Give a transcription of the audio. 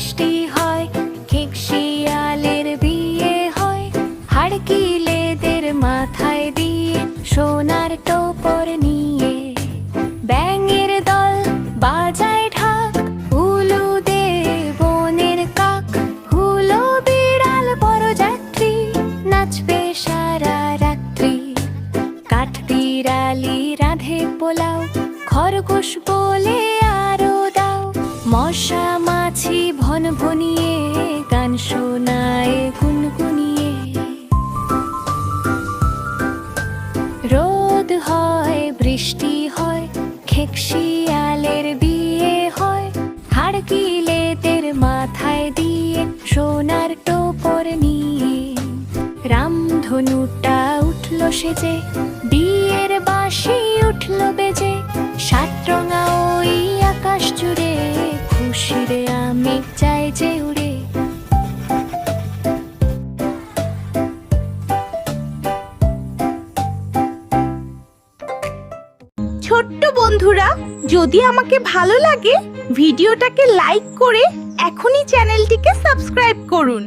বৃষ্টি হয় ঠিক শিয়ালের বিয়ে হয়। হাড়কিলেদের মাথায় দিয়ে সোনার টোপর নিয়ে। ব্যাঙের দল, বাজায় ঢাক হুলু দে বনের কাক। হুলো বিড়াল, পরযাত্রী, নাচবে সারা রাত্রি। কাঠ বিড়ালি রাধে পোলাও, খরগোশ বলে আরও দাও। মশা বৃষ্টি হয় খেকশিয়ালের বিয়ে হয়। হাড়কিলেদের মাথায় দিয়ে সোনার টোপর নিয়ে রামধনুটা উঠল সেজে বিয়ের ছোট্ট বন্ধুরা যদি আমাকে ভালো লাগে ভিডিওটাকে লাইক করে এখনই চ্যানেলটিকে সাবস্ক্রাইব করুন।